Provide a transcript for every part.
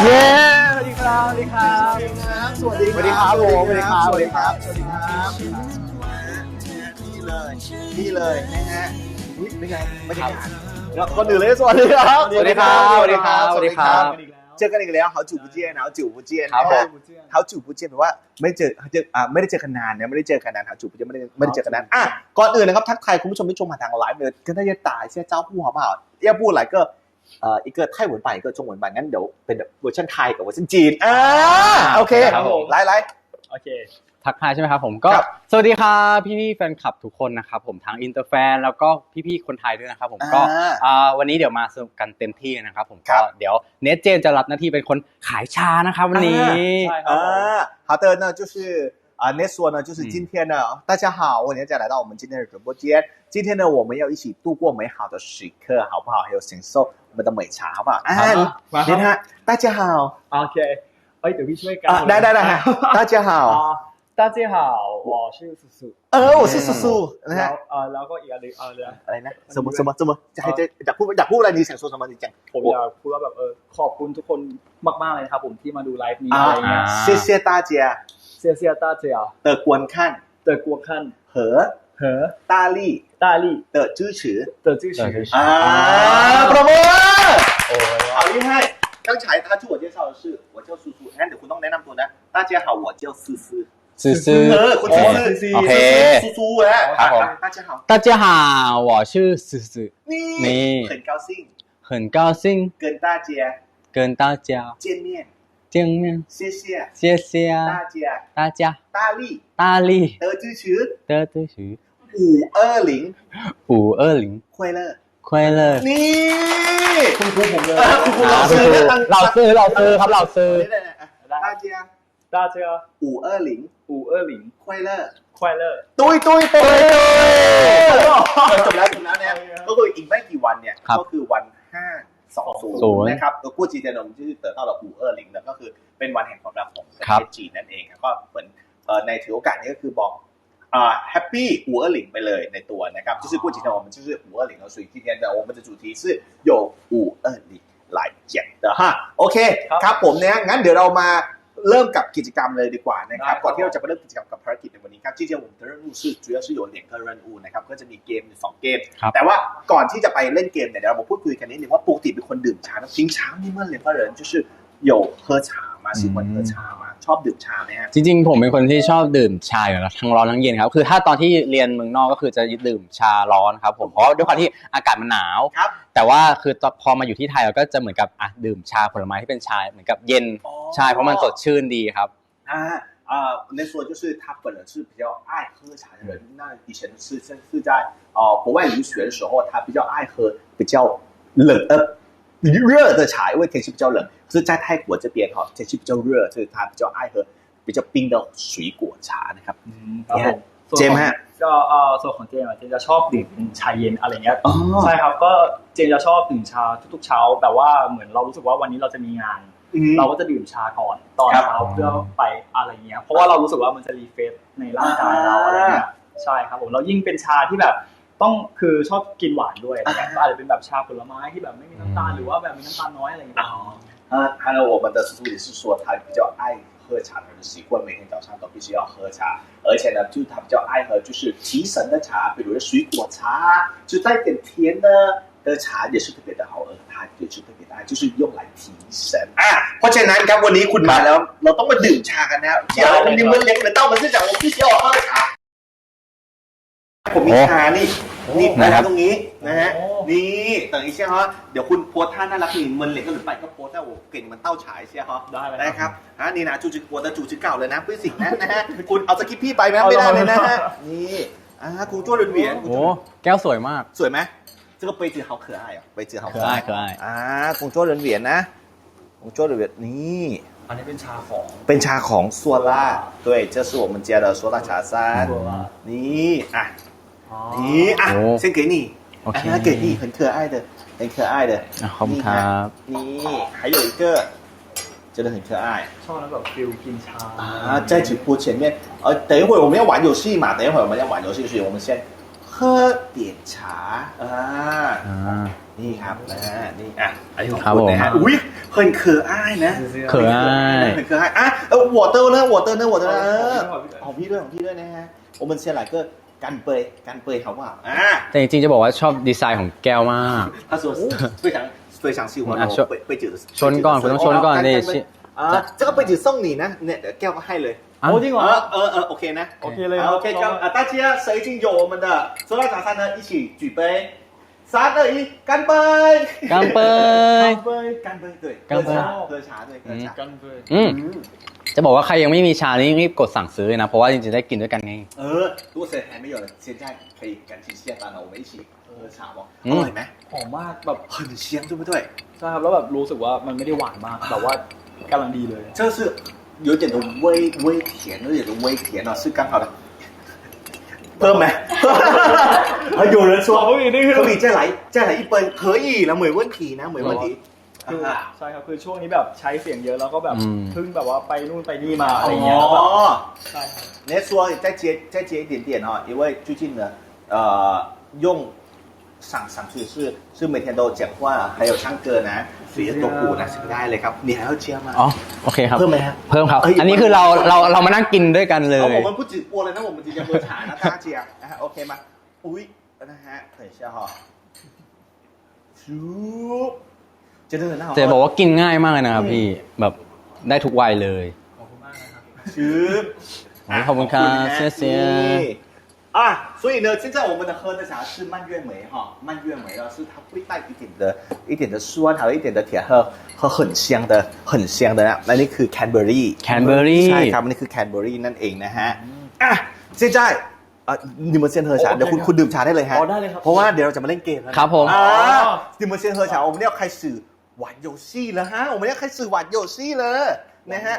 สวัสดีครับสวัสดีครับสวัสดีครับสวัสดีครับสวัสดีครับสวัสดีครับสวัสดีครับนี่เลยนี่เลยนะฮะอุ้ยเปนไงบรรยกแล้วก็ดื่มเลยสวัสดีครับสวัสดีครับสวัสดีครับสวัสดีครับเจอกันอีกแล้วเขาจูบุเจียนเขาจูบุเจียนนะฮะเขาจูบุเจียนแปลว่าไม่เจอเจออ่าไม่ได้เจอกันนานนะไม่ได้เจอกันนานเขาจูบุเจียนไม่ได้ไม่ได้เจอกันนานอะก่อนอื่นนะครับทักทายคุณผู้ชมที่ชมผ่านทางไลฟ์เลยก็ได้ยาตายเชื่อเจ้าผู้หัวเปล่าเอี้ยพูดหลายก็ เอ่ออีกเกิดไต้หวันไปก็จงหวันไปงั้นเดี๋ยวเป็นเวอร์ชันไทยกับเวอร์ชันจีนอ่าโอเคครับผมไลฟ์ไลฟ์โอเคทักทายใช่ไหมครับผมก็สวัสดีครับพี่พี่แฟนคลับทุกคนนะครับผมทั้งอินเตอร์แฟนแล้วก็พี่พี่คนไทยด้วยนะครับผมก็วันนี้เดี๋ยวมาสนุกกันเต็มที่นะครับผมก็เดี๋ยวเนทเจนจะรับหน้าที่เป็นคนขายชานะครับวันนี้ใช่ครับ好的那就是啊 n e t 说呢就是今天呢大家好我今天来到我们今天的直播间今天呢我们要一起度过美好的时刻好不好还有享受 我们的美茶，好不好？啊，มาครับ 你看，大家好 โอเคเอ้ยเดี๋ยวพี่ช่วยกัน 啊，来来来，大家好，อ่า大家好我是สุสุ 呃，我是叔叔，นะ แล้ ฮะ วเออแล้วก็อีกอันหนึงเออเดี๋ยว อะไรนะ什么什么什么จะให้จะอยากพูดอยากพูดอะไร你想说什么你讲 ผมอยากพูดว่าแบบเออขอบคุณทุกคนมากๆเลยนะครับผมที่มาดูไลฟ์นี้ 啊 อะไรเงี้ย 谢谢大家เสียเสียตาเจีย 的观看เตอกัวขั้น 和เหอ 大力大力的支持เตอจื้อชือ 啊，ปรบมือ โอ้ย 好厉害！刚才他自我介绍的是我叫苏苏，งั้นเดี๋ยวคุณต้องแนะนำตัวนะ大家好我叫思思 ซื้อซื้อ เออคุณ思思 โอเค 苏苏ฮะ ครับผม 大家好大家好我是思思 นี่ นี่ 很高兴很高兴跟大家跟大家见面见面谢谢谢谢大家大家大力大力的支持的支持 五二零五二零快乐快乐 นี่ คุณครูผมเลย เออคุณครูเราซื้อนะตั้ง เราซื้อเราซื้อครับเราซื้อ ได้ๆอ่ะ大家大家五二零五二零快乐快乐 ตุ้ยตุ้ยตุ้ยจบแล้วจบแล้วเนี่ยก็คืออีกไม่กี่วันเนี่ย ครับ ก็คือวันห้าสองศู ศู น นย์ ย์นะครับแล้วกู้จีเดนมที่เติร์ต้าเราอูเออร์ลิงแล้วก็คือเป็นวันแห่งความรักของประ ครั เท บ ศจีนนั่นเองก็เหมือนเอ่อในถือโอกาสนี้ก็คือบอก อ่าแฮปปี้อูเออร์ลิงไปเลยในตัวนะครับ就是过几天我们就是五二零了所以今天的我们的主题是有五二零来讲的哈โอเคครับผมเนี่ยงั้นเดี๋ยวเรามาเริ่มกับกิจกรรมเลยดีกว่านะครับก่อนที่เราจะไปเริ่มกิจกรรมกับภารกิจในวันนี้ครับที่จริง我们的任务是主要是有两个任务นะครับก็จะมีเกมอยู่สองเกม ครับ แต่ว่าก่อนที่จะไปเล่นเกมเนี่ยเดี๋ยวเรามาพูดคุยกันนิดนึงว่าปกติเป็นคนดื่มชานะ平常你们两个人就是有喝茶 吗喜欢喝茶吗ชอบดื่มชาไหมฮะ จริงๆ ผมเป็นคนที่ชอบดื่มชาอยู่แล้วทั้งร้อนทั้งเย็นครับ คือถ้าตอนที่เรียนเมืองนอกก็คือจะดื่มชาร้อนครับผมเพราะว่าด้วยความที่อากาศมันหนาว ครับ แต่ว่าคือตอนพอมาอยู่ที่ไทยเราก็จะเหมือนกับอ่ะดื่มชาผลไม้ที่เป็นชาเหมือนกับเย็น อ๋อ ใช่เพราะมันสดชื่นดีครับ 啊啊，那说就是他本人是比较爱喝茶的人。那以前是是是在呃国外留学的时候，他比较爱喝比较冷呃 热的茶，因为天气比较冷。可是，在泰国这边哈、天气比较热，所以他比较爱喝比较冰的水果茶นะครับ อืมครับผมส่วน เจมส์ ของ ฮะ ก็เออส่วนของเจมส์อะเจมส์จะชอบดื่มเป็นชาเย็นอะไรเงี้ย อ๋อ ใช่ครับก็เจมส์จะชอบดื่มชาทุกๆเช้าแบบว่าเหมือนเรารู้สึกว่าวันนี้เราจะมีงาน เราก็จะดื่มชาก่อนตอน ครับ เช้าเพื่อไปอะไรเงี้ยเพราะว่าเรารู้สึกว่ามันจะรีเฟรชในร่างกายเราอะไรเงี้ยใช่ครับผมแล้วยิ่งเป็นชาที่แบบ ต้องคือชอบกินหวานด้วยอะไรเงี้ยก็อาจจะเป็นแบบชาผลไม้ที่แบบไม่มีน้ำตาลหรือว่าแบบมีน้ำตาลน้อยอะไรเงี้ย 啊，还有我们的叔叔也是说他比较爱喝茶的习惯，每天早上都必须要喝茶，而且呢，就是他比较爱喝就是提神的茶，比如说水果茶，就带点甜的的茶也是特别的好喝，它也是特别的爱，就是用来提神啊。เพราะฉะนั้นครับวันนี้คุณมาแล้ว เราต้องมาดื่มชากันนะครับที่เรา你们两个人到我们这讲我必须要喝茶 ผมมีชานี่นี่ นะครับ ตรงนี้นะฮะ โอ้ นี่等一下哈เดี๋ยวคุณโพสท่าน่ารักนี่มันเหล็กก็หรือไปก็โพสท่าโอ้เก่งมันเต้าฉายเชียฮะ ได้เลย ได้ครับฮะนี่นะจูจิกัวแต่จูจิเก่าเลยนะเพื่อนสิงนะนะฮะคุณเอาสกิปพี่ไปไหมไม่ได้เลยนะฮะนี่อ่าคุณจ้วเรือนเหวียน โอ้แก้วสวยมาก สวยไหม这个杯子好可爱哦杯子好 เคยอ้ายเคยอ้าย อ่าคุณจ้วเรือนเหวียนนะคุณจ้วเรือนเหวียนนี่ อันนี้เป็นชาของ เป็นชาของซัวล่า对这是我们家的ซัวล่า茶山 ซัวล่า นี่อ่ะ นี่อ่ะ โอ้ 先给你โอเค 啊给你很可爱的很可爱的 อ่ะขอบคุณครับ นี่还有一个真的很可爱 ชอบแล้วแบบฟิลกินชา 啊，在直播前面，呃，等一会儿我们要玩游戏嘛，等一会儿我们要玩游戏，所以我们先喝点茶啊。 อ่า 你 นี่ครับนะนี่อ่ะอันนี้ของ ครับ คุณนะฮะ ผม อุ้ยเฮินเคออ้ายนะ เขินอ้าย เฮินเคออ้ายอ่ะเออวอเตอร์นะวอเตอร์นะวอเตอร์นะเออของพี่ด้วยของพี่ด้วยนะฮะ我们先来个 干杯干杯好不好啊 แต่จริงๆจะบอกว่าชอบดีไซน์ของแก้วมาก 他说非常非常喜欢啊我说杯杯酒的ชนก่อนคุณต้องชนก่อนดิ อ่า这个杯子送你呢เนี่ยเดี๋ยวแก้วก็ให้เลย อ่ะ โอ้จริงเหรอ เออเออเออโอเคนะ โอเคเลย 好 ครับ OK 这样啊大家谁已经有我们的说到早餐呢一起举杯三二一干杯 กังเปย เบย 干杯对干杯喝茶喝茶对喝茶 กันเบย อืม จะบอกว่าใครยังไม่มีชานี่รีบกดสั่งซื้อเลยนะ เพราะว่าจริงๆได้กินด้วยกันไง เออ如果谁还没有的现在可以赶紧下单了我们一起喝茶哦嗯อร่อยไหม หอมมากแบบ 很香对不对 ใช่ครับแล้วแบบรู้สึกว่ามันไม่ได้หวานมากแบบว่ากำลังดีเลย 这是有点的微微甜有点的微甜哦是刚好的เพิ่มไหม 有人说 เฮ้ยนี่คือ 可以再来再来一杯可以了没问题นะ没问题 คือ อ่า ใช่ครับคือช่วงนี้แบบใช้เสียงเยอะแล้วก็แบบ อืม เพิ่งแบบว่าไปนู่นไปนี่มาอะไรเงี้ยแล้วแบบ 哦 ใช่ครับ 你说再接再接一点点哈，因为最近呢，呃，用上上去是是每天都讲话，还有唱歌呢，学多鼓呢，是不ได้เลยครับ你还要接吗？ อ๋อโอเคครับ เพิ่มไหมฮะ เพิ่มครับ เอ้ย อันนี้คือเราเราเรามานั่งกินด้วยกันเล 哦， ย 我们不止播了，那我们直接喝茶，那大家接啊，OK 吗？อุ้ยนะฮะ等一下哈，ชู真的很好喝 เจบอกว่ากินง่ายมากเลยนะครับพี่แบบได้ทุกวัยเลย ขอบคุณมากนะครับ 吃。 ขอบคุณครับเสียเสีย 啊，所以呢，现在我们的喝的茶是蔓越莓哈，蔓越莓呢是它会带一点的、一点的酸，还有一点的甜，和和很香的、很香的那那นี่คือ Cadbury Cadbury ใช่ครับนี่คือ Cadbury นั่นเองนะฮะอ่ะ现在อ่ะ你们先喝茶 โอเค เดี๋ยวคุณ ครับ คุณดื่มชาได้เลยฮะ อ๋อได้เลยครับ เพราะว่าเดี๋ยวเราจะมาเล่นเกมแล้วนะครับ ผม อ่ หวานโยชี่แล้วฮะผมไม่ได้เคยสื่อหวานโยชี่เลยนะฮะ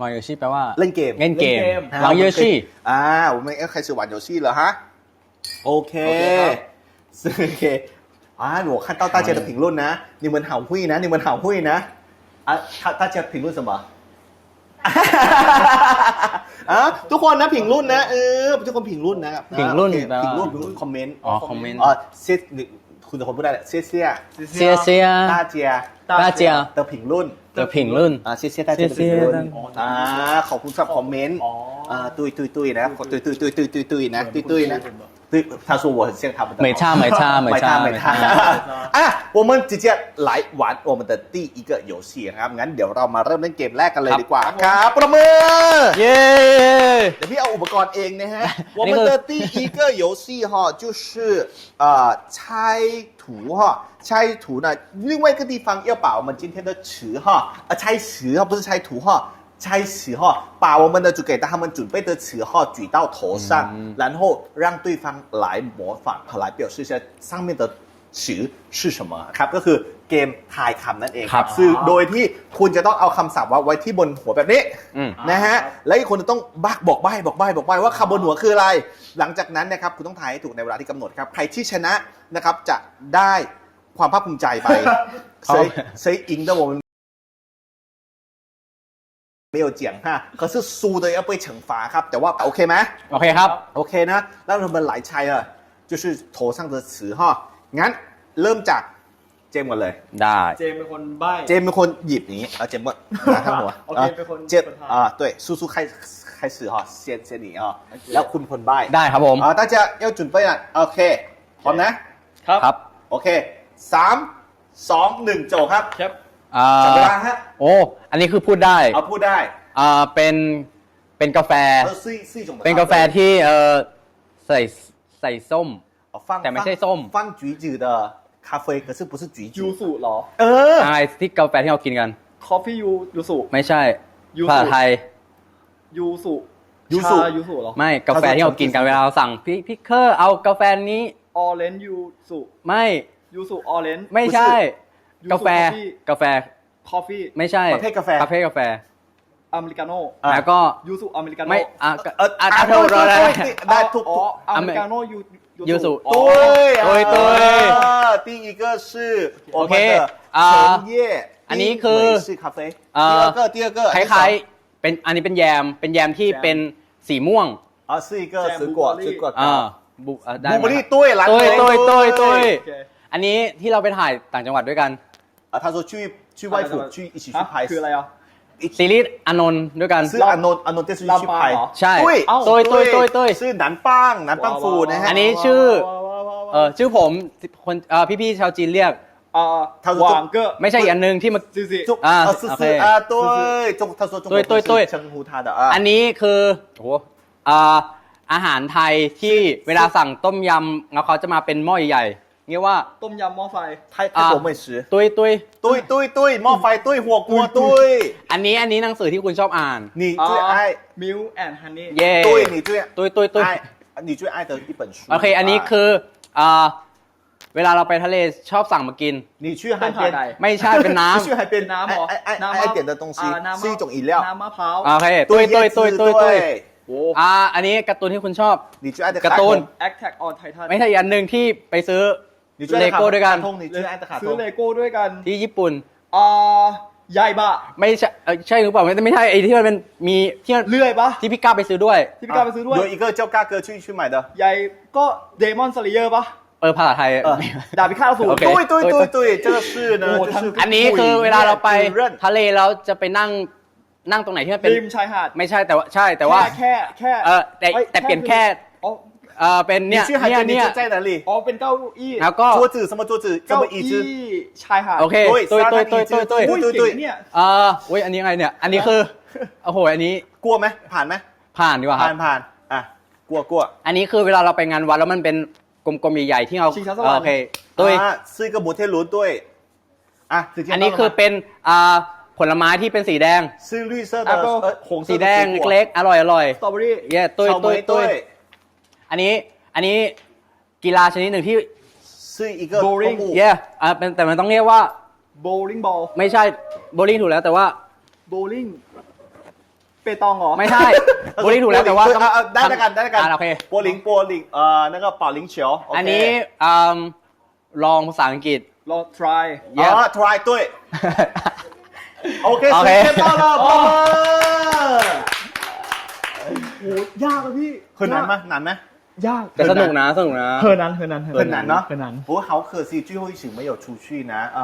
วานโยชิแปลว่าเล่นเกมเล่นเกมวางโยชิอ่าผมไม่เคยสื่อหวานโยชิเหรอฮะโอเคโอเคอ่าหนูขั้นต้าต้าเจอผิงรุ่นนะนี่เหมือนเห่าหุ้ยนะนี่เหมือนเห่าหุ้ยนะอะต้าเจอผิงรุ่นสมออะทุกคนนะผิงรุ่นนะเออทุกคนผิงรุ่นนะครับผิงรุ่นผิงรุ่นผิงรุ่นคอมเมนต์อ๋อคอมเมนต์อ๋อเซตหนึ่ง คุณจะคนพูดได้แหละเซี่ยเซี่ยเสียเสียตาเจียตาเจียเตอร์ผิงรุ่นเตอผิงรุ่น อ่าเซี่ยเซี่ยตาเจียเตอร์ผิงรุ่นอ่าขอบคุณสำหรับคอมเมนต์อ่าตุยตุยตุยนะตุยตุยตุยตุยตุยนะตุยตุยนะ ตุ้ย他说我很像他们的美差美差美差美差อ่ะ我们直接来玩我们的第一个游戏นะครับงั้นเดี๋ยวเรามาเริ่มเล่นเกมแรกกันเลยดีกว่าครับประมือ เย้ เดี๋ยวพี่เอาอุปกรณ์เองนะฮะ อั 我 นนี้ 们 คือ 的第一个游戏哈就是呃猜图哈猜图呢另外一个地方要把我们今天的词哈呃猜词哈不是猜图哈 猜词哈，把我们的就给他们准备的词哈举到头上，嗯然后让对方来模仿和来表示一下上面的词是什么ครับก็คือเกมทายคำนั่นเอง ครับ ซึ่งโดยที่คุณจะต้องเอาคำศัพท์ไว้ที่บนหัวแบบนี้ อืม นะฮะ และอีกคนจะต้องบักบอกใบ้บอกใบ้บอกใบ้ว่าคำบนหัวคืออะไร หลังจากนั้นนะครับคุณต้องทายให้ถูกในเวลาที่กำหนดครับ ใครที่ชนะนะครับจะได้ความภาคภูมิใจไป ครับ 谁谁赢的我们 没有奖哈可是输的要被惩罚ครับ แต่ว่าโอเคไหม โอเคครับ โอเคนะ แล้วเรามาหลายชัยอ่ะ就是头上的词哈งั้นเริ่มจากเจมส์ก่อนเลย ได้ เจมเป็นคนใบ้ เจมส์เป็นคนหยิบอย่างนี้เอาเจมส์ก่อนนะข้างหัว โอเคเป็นคน เจมส์ เป็นคนทาย อ่า对叔叔开开始哈先先你啊แล้วคุณคนใบ้ ได้ครับผม 啊大家要准备了โอเคพร้อมนะครับ ครับ โอเคสามสองหนึ่งโจครับ ครับ อ่า จับเวลาฮะ โอ้ อันนี้คือพูดได้ เอาพูดได้ อ่า เป็น เป็นกาแฟ เออซี่ซี่จง เป็นกาแฟที่เออใส่ใส่ส้ม ฟัง แต่ไม่ใช่ส้ม ฟัง橘子的咖啡可是不是橘 ยู 子 สุเหรอ เออ อะไรที่กาแฟที่เรากินกัน คอฟฟี่ยูยูสุ ไม่ใช่ ยูสุ ภาษาไทย ยูสุ ยูสุ ชายูสุเหรอ ไม่กาแฟที่เรากินกันเวลาเราสั่งพี่พี่เคอร์เอากาแฟนี้ ออเรนจ์ยูสุ ไม่ ยูสุออเรนจ์ ไม่ใช่ ยูสุ กาแฟ กาแฟ คอฟฟี่ ไม่ใช่ประเภทกาแฟ ประเภทกาแฟ อเมริกาโน่แล้วก็ยูสุอเมริกาโน่ไม่อะเอออะเท่าไรได้ทุกอเมริกาโน่ยูยูสุตุ้ยตุ้ยตุ้ยที่อีกก็ชื่อโอเคอ่าอันนี้คือชื่อคาเฟ่เอ่อคล้ายๆเป็นอันนี้เป็นแยมเป็นแยมที่เป็นสีม่วงอะสี่ก็สือกวดสือกวดอ่าบูบูรี่ตุ้ยหลังตุ้ยตุ้ยตุ้ยตุ้ยอันนี้ที่เราไปถ่ายต่างจังหวัดด้วยกัน 啊，他说去去外府去一起去 ฮะ 拍 คืออะไรอ่ะ ซีรีส์อานนท์ด้วยกัน 是安诺安诺电视剧去拍拉巴哦，ใช่ 对 เอ้า ตุ้ยตุ้ยตุ้ยตุ้ย 是南邦南邦府นะฮะ อันนี้ชื่อ ว้าวว้าวว้าว เออชื่อผมคนเออพี่ๆชาวจีนเรียก อ่า 他说 ห 中 วางเกอร์ ไม่ใช่อีกอันหนึงที่มา ซิซิ 中啊啊是 OK 是啊对中他说中国对对对称呼他的啊 อันนี้คือโอ้โหอ่าอาหารไทยที่เวลาสั่งต้มยำแล้วเขาจะมาเป็นหม้อใหญ่ๆ เรียกว่า ต้มยำหม้อไฟ 泰泰国美食 ตุ้ยตุ้ย 对对对หม้อไฟ对火锅对 อันนี้อันนี้หนังสือที่คุณชอบอ่าน 你最爱 มิลแอนด์ฮันนี่ เย่ 对你最 ตุ้ยตุ้ยตุ้ย 爱你最爱的一本书 โอเค อันนี้คืออ่าเวลาเราไปทะเลชอบสั่งมากิน 你去海 ต้นขาไก่ 边 ไม่ใช่เป็นน้ 你去海边น้ำเหรอ 爱爱 น้ำ 爱爱点的东西 อ่าน้ำ 是一种饮料 น้ำมะพร้าว ำโอเคตุ้ยตุ้ยตุ้ยตุ้ยตุ้ย โอ้ อ่าอันนี้การ์ตูนที่คุณชอบ 你最爱的 การ์ตูน Attack on Titan ไม่ใช่อีกอันหนึ่งที่ไปซื้อ 你最爱 เลโก้ด้วยกันซื้อเลโก้ด้วยกันที่ญี่ปุ่นอ่าใหญ่ปะไม่ใช่ใช่หรือเปล่าไม่ใช่ไอ้ที่มันเป็นมีที่มันเลื่อยปะที่พี่กล้าไปซื้อด้วยที่พี่กล้าไปซื้อด้วยโดยอีกเจ้าก้าเกอร์ชื่อชื่อใหม่เด้อใหญ่ก็เดมอนสเลเยอร์ปะเออภาษาไทยด่าบพิฆาตอสูงตุ้ยตุ้ยตุ้ยตุ้ยเจ้าชื่อนะอันนี้คือเวลาเราไปทะเลเราจะไปนั่งนั่งตรงไหนที่มันเป็นริมชายหาดไม่ใช่แต่ว่าใช่แต่ว่าแค่แค่เออแต่แต่เปลี่ยนแค่ เออเป็น 你 เนี่ย 去海 เนี่ย 边你 เนี่ย 就在哪里 อ๋อเป็นเก้าอี้ แล้วก็ 桌子什么桌子这 เก้า 么椅 อี้ 子 ชายหาด โอเค ตุ้ย ตุ้ย ซา ตุ้ย ดา ตุ้ย อี ตุ้ย จื้ ตุ้ย อ อุ้ย ตุ้ย เก่งนะเนี่ย เอออุ้ยอันนี้ไงเนี่ย อันนี้คือโอ้โหอันนี้ กลัวไหมผ่านไหม ผ่านดีกว่าค ผ่า รั น บ ผ่านอ่ะกลัวกลัว อันนี้คือเวลาเราไปงานวัดแล้วมันเป็นกลมๆใหญ่ๆที่เรา ชิงช้าสวรรค์ โอเคตุ้ย อ่ะ是一个摩天轮对อ่ะ时间 อันนี้ 到了吗 คือเป็นอ่าผลไม้ที่เป็นสีแดง 是绿色的 Apple 呃红色 สี 的 แดง 水果 เล็กๆอร่อยอร่อย สตรอเบอรี่ เย้ตุ้ย 草 ตุ้ย 莓 ตุ้ย 对 อันนี้อันนี้กีฬาชนิดหนึ่งที่ ซึ่งอีเกิล bowling ปลูก yeah อ่าเป็นแต่มันต้องเรียกว่า bowling ball ไม่ใช่ bowling ถูกแล้วแต่ว่า bowling เปตองเหรอไม่ใช่ bowling ถูกแล้วแต่ว่าได้แล้วกันได้แล้วกันอ่าโอเค โปลิงโปลิงเอ่อนั่นก็เป่าลิงเฉียวอันนี้ลองภาษาอังกฤษ ลอง try อ๋อ try ตุ้ยโอเคโอเค สุดยอเลยปรบมือโหยากเลยพี่คือนานไหมนานไหม ยาก แต่สนุกนะสนุกนะ เฮิร์นันเฮิร์นัน 很难呢เฮิร์นัน 不过好可惜最后一期没有出去呢啊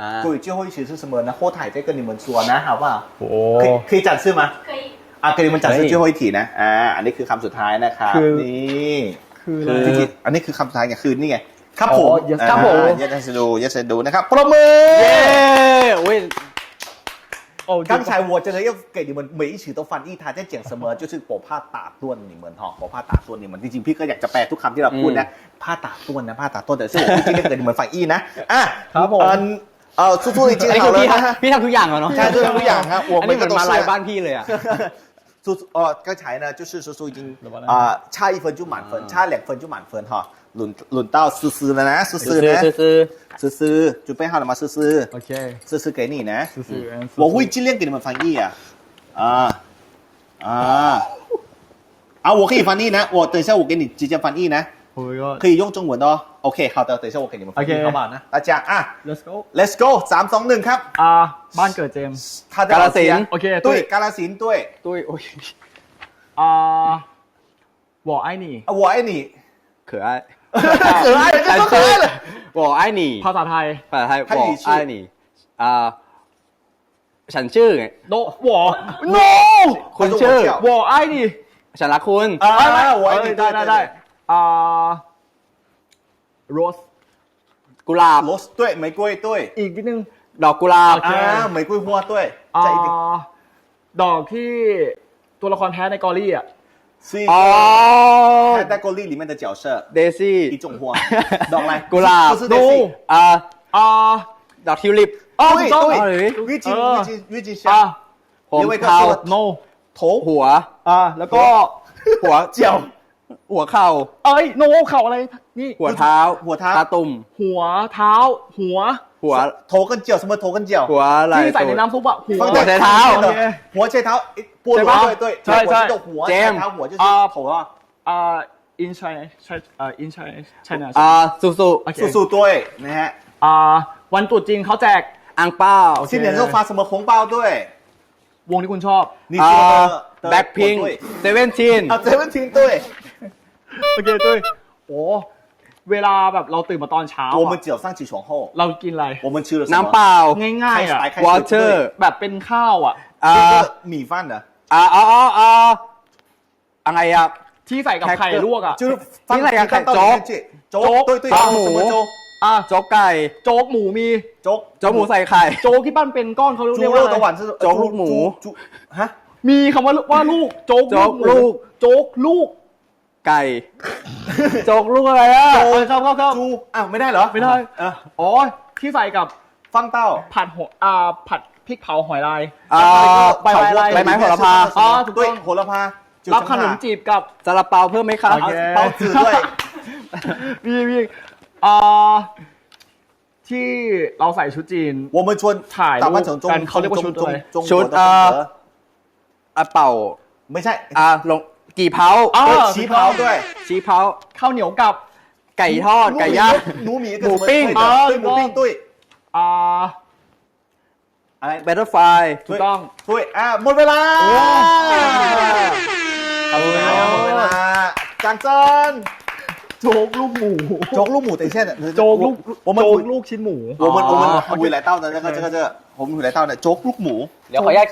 啊对最后一期是什么呢后台再跟你们说นะ好不好 โอ้ 可以可以展示吗可以。อ่ะ给你们展示可以最后一题นะอ่าอันนี้คือคำสุดท้ายนะครับ คือ นี่ คือ คือ จริงๆอันนี้คือคำสุดท้ายไงคือนี่ไงครับ อ๋อ ผม yes ครับผม เยสดูเยสดูนะครับปรบมือ เย้อุ้ย โอ้ 刚才我真的要给你们每一曲都翻译他在讲什么，就是我怕打断你们哈，我怕打断你们。จริงๆพี่ก็อยากจะแปลทุกคำที่เราพูดนะ怕打断นะ怕打断แต่是我不今天给你们翻译นะอ่ะ ครับผม 嗯เออสู้ๆ已经 อันนี้ 好 คือ 了 พี่ นะฮะ ทำพี่ทำทุกอย่างเหรอเนาะ ใช่ทุกอย่างครับ我 อัน 们 นี้เหมือน 都 มา 是 ลายบ้านพี่เลยอ่ะ 叔叔哦，刚才呢就是叔叔已经怎么了啊、差一分就满分，差两分就满分哈。 轮轮到思思了呢，思思呢， ซื้อ 思思准备好了吗？思思， โอเค 思思给你呢，思思嗯 and 我会尽量给你们翻译啊，啊啊啊！我可以翻译呢，我等一下我给你直接翻译呢， โอ้ยก็ 可以用中文的哦。OK，好的，等一下我给你们翻译 OK 好不好呢？大家啊 let's go ，Let's go，สามสองหนึ่งครับ อ่าบ้านเกิดเจมส์ 他的老家 กาฬสินธุ์ โอเค 对，嘎拉行对， ตุ้ยโอ้ย อ่า我爱你啊我爱你， เขินไอ้ 可爱了，这说可爱了。 บอกไอ้หนี ภาษาไทย ภาษาไทย ให้ บอก หนีชื่อ ไอ้หนีอ่าฉันชื่อไง โน我 no คุณชื่อ 我爱你 ฉันรักคุณ 啊，我爱 เอ้ 你， ยได้ได้ได้อ่า rose กุหลาบ 罗斯对，玫瑰对， อีกนิดนึง ดอกกุหลาบ โอเค 啊，玫瑰花对， อ่า 再一点， ดอกที่ตัวละครแท้ในกอรี่อ่ะ 是一 อ๋อ 个《泰国丽》里面的角色， เดซี่ 一种花，懂来？ กุหลาบ 不是 Daisy， อ่า อ่า ดอกทิวลิป อ๋อ 对 ถูกต้อง เอาเลย 对，郁金呃郁金郁金 อ่า 香， ผม 另外一个 เท้า 是 no 头 หัว อ่าแล้วก็ หัว 脚 หัวเข่า เอ้ย no เข่าอะไรนี่ หัวเท้า หัวเท้า ตาตุ่ม หัวเท้า หัว หัว 头跟脚什么头跟脚？ หัวไหล่ ที่ใส่ใน ตูด น้ำซุปอ่ะหัว 放 หัว 在 ใจเท้า 上面 โอเค 的หัวใจเท้า 菠萝ใช่ปะ 对对， ใช่ใช่ 我知道หัว เจ ใจ มส์ เท้าหัว就是 อ่า 头啊， อ่า in China ใช่อ่า in China China อ่าสุสุ โอเค 素素对，นะฮะ อ่าวันตรุษจีนเขาแจก อังเป้า โอเค 新年之后发什么红包对？ วงที่คุณชอบ 你 อ่า 觉得 แบ็คพิง 对 เซเว่นทีน 啊，这问题对。 โอเคด้วยโอ้ เวลาแบบเราตื่นมาตอนเช้า 我们 อะ 早上起床后， เรากินอะไร 我们吃了什么？ น้ำเปล่า ง่ายๆอ่ะ 开开水 water แบบเป็นข้าวอ่ะ อ่า 这个米饭的， อ่าอ๋ออ๋ออ๋ออะไรอะ ที่ใส่กับไข่ลวกอะ ชื่อที่อะไรอะไข่โจ๊ก โจ๊กตุ้ยตุ้ยหมู สติโจ๊กอกไก่โจ๊กหมูมี โจ๊กโจ๊กหมูใส่ไข่ โจ๊กที่ปั้นเป็นก้อนเขาเรียกว่าอะไรโจ๊กลูกหมูฮะมีคำว่าว่าลูกโจ๊กลูกหมูโจ๊กลูกไก่ โจ๊กลูกอะไรอะโจ๊กครับครับจูอ้าวไม่ได้เหรอไม่ได้อ๋อที่ใส่กับฟังเต้าผัดหัวอ่าผัดพริกเผาหอยลาย อ่า ใบไม้อะไร ใบไม้โหระพา อ๋อถูกต้อง 对โหระพา รับขนมจีบกับ ซาลาเปาเพิ่มไหมครับ โอเค เปาจืดด้วย มีมีอ่าที่เราใส่ชุดจีน 我们穿ถ่ายรูป 打扮成中 กันเขาเรียกว่าชุดอะไร 中 ชุด 国的 เอ่อ 风格 อ่ะเป่า ไม่ใช่ อ่าลงกี่เผา อ่า 对旗袍对 ชี้เผา ข้าวเหนียวกับ ไก่ทอด ไก่ย่าง หนูหมี หมูปิ้ง 对 อ๋อ 对หมูปิ้งด้วย อ่า อะไรแบตเตอร์ไฟถูกต้องถุยอ่าหมดเวลาเอาเวหมดเวลาจังจันโจ๊กลูกหมู โจ๊กลูกหมูแต่เช่นโจ๊กลูกโจ๊กลูกชิ้นหมูโอมันโอมันหุยหลายเต้านะก็จะก็จะผมหุยหลายเต้าเนี่ยโจ๊กลูกหมู เดี๋ยวขอแยก